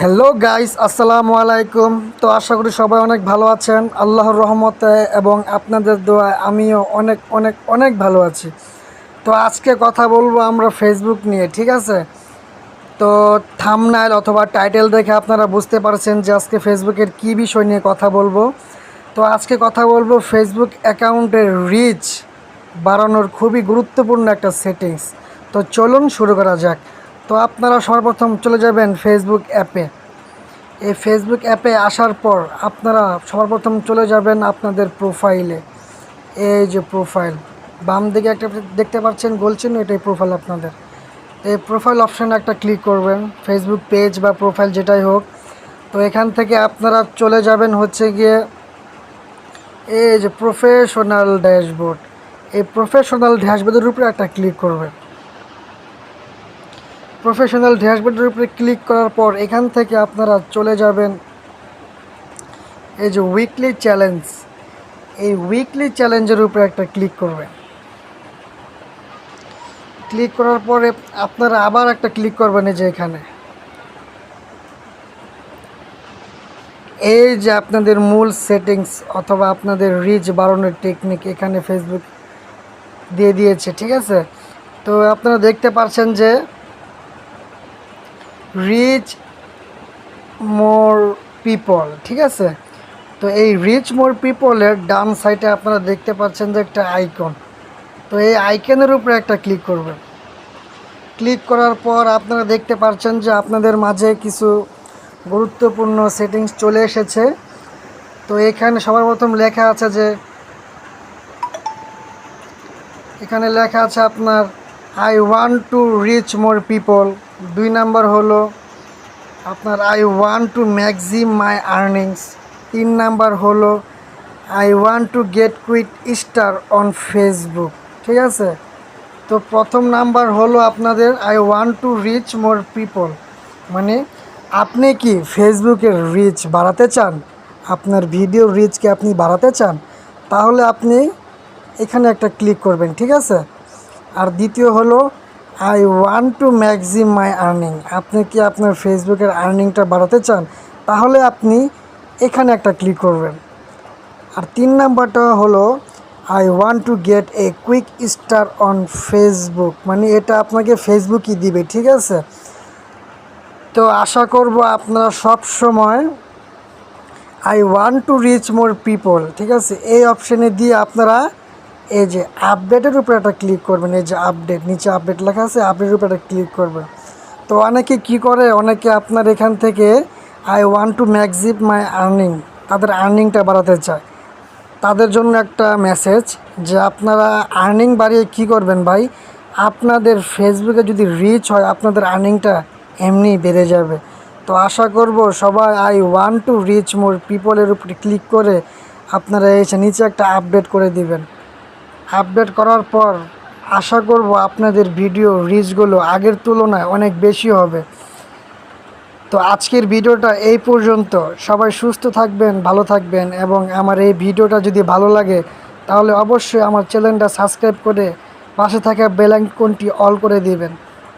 Hello guys আসসালামু আলাইকুম তো আশা করি সবাই অনেক ভালো আছেন। আল্লাহর রহমতে এবং আপনাদের দোয়ায় আমিও অনেক অনেক অনেক ভালো আছি। তো আজকে কথা বলব আমরা ফেসবুক নিয়ে, ঠিক আছে? তো থামনাইল অথবা টাইটেল দেখে আপনারা বুঝতে পারছেন যে আজকে ফেসবুকের কী বিষয় নিয়ে কথা বলব। তো আজকে কথা বলব ফেসবুক অ্যাকাউন্টের রিচ বাড়ানোর খুবই গুরুত্বপূর্ণ একটা সেটিংস তো চলুন শুরু করা যাক। তো আপনারা সর্বপ্রথম চলে যাবেন ফেসবুক অ্যাপে। এই ফেসবুক অ্যাপে আসার পর আপনারা সর্বপ্রথম চলে যাবেন আপনাদের প্রোফাইলে এই যে প্রোফাইল বাম দিকে একটা দেখতে পাচ্ছেন বলছেন এটাই প্রোফাইল আপনাদের। এই প্রোফাইল অপশানে একটা ক্লিক করবেন ফেসবুক পেজ বা প্রোফাইল যেটাই হোক। তো এখান থেকে আপনারা চলে যাবেন হচ্ছে গিয়ে এই যে প্রফেশনাল ড্যাশবোর্ড এই প্রফেশনাল ড্যাশবোর্ডের উপরে একটা ক্লিক করবেন। প্রফেশনাল ড্যাশবোর্ডের উপরে ক্লিক করার পর এখান থেকে আপনারা চলে যাবেন। এই যে উইকলি চ্যালেঞ্জ এই উইকলি চ্যালেঞ্জের উপরে একটা ক্লিক করবেন। ক্লিক করার পরে আপনারা আবার একটা ক্লিক করবেন এই যে এখানে। এই যে আপনাদের মূল সেটিংস অথবা আপনাদের রিচ বাড়ানোর টেকনিক এখানে ফেসবুক দিয়ে দিয়েছে, ঠিক আছে? তো আপনারা দেখতে পাচ্ছেন যে রিচ মোর পিপল ঠিক আছে? তো এই রিচ মোর পিপলের ডান সাইডে আপনারা দেখতে পাচ্ছেন যে একটা আইকন তো এই আইকনের উপরে একটা ক্লিক করবেন। ক্লিক করার পর আপনারা দেখতে পাচ্ছেন যে আপনাদের মাঝে কিছু গুরুত্বপূর্ণ সেটিংস চলে এসেছে। তো এখানে সবার প্রথম লেখা আছে যে, এখানে লেখা আছে আপনার I want to reach more people দুই নাম্বার হলো আপনার I want to maxim my earnings তিন নাম্বার হলো I want to get quick star on Facebook ঠিক আছে? তো প্রথম নাম্বার হলো আপনাদের I want to reach more people মানে আপনি কি ফেসবুকের রিচ বাড়াতে চান? আপনার ভিডিও রিচকে আপনি বাড়াতে চান? তাহলে আপনি এখানে একটা ক্লিক করবেন, ঠিক আছে? আর দ্বিতীয় হলো I want to maxim my earning আপনি কি আপনার ফেসবুকের আর্নিংটা বাড়াতে চান? তাহলে আপনি এখানে একটা ক্লিক করবেন। আর তিন নাম্বারটা হলো I want to get a quick star on Facebook মানে এটা আপনাকে ফেসবুকই দিবে, ঠিক আছে? তো আশা করব আপনারা সব সময় I want to reach more people ঠিক আছে? এই অপশানে দিয়ে আপনারা এই যে আপডেটের উপরে একটা ক্লিক করবেন, এই যে আপডেট নিচে আপডেট লেখা আছে আপডেটের উপরে একটা ক্লিক করবেন। তো অনেকে কি করে, অনেকে আপনার এখান থেকে I want to maxim my earning তাদের আর্নিংটা বাড়াতে চায়। তাদের জন্য একটা মেসেজ যে আপনারা আর্নিং বাড়িয়ে কি করবেন ভাই? আপনাদের ফেসবুকে যদি রিচ হয়, আপনাদের আর্নিংটা এমনি বেড়ে যাবে। তো আশা করব সবাই I want to reach more পিপলের উপরে ক্লিক করে আপনারা এসে নিচে একটা আপডেট করে দিবেন। আপডেট করার পর আশা করব আপনাদের ভিডিও রিচগুলো আগের তুলনায় অনেক বেশি হবে। তো আজকের ভিডিওটা এই পর্যন্ত। সবাই সুস্থ থাকবেন, ভালো থাকবেন এবং আমার এই ভিডিওটা যদি ভালো লাগে, তাহলে অবশ্যই আমার চ্যানেলটা সাবস্ক্রাইব করে পাশে থাকা বেলাঙ্কনটি অল করে দিবেন।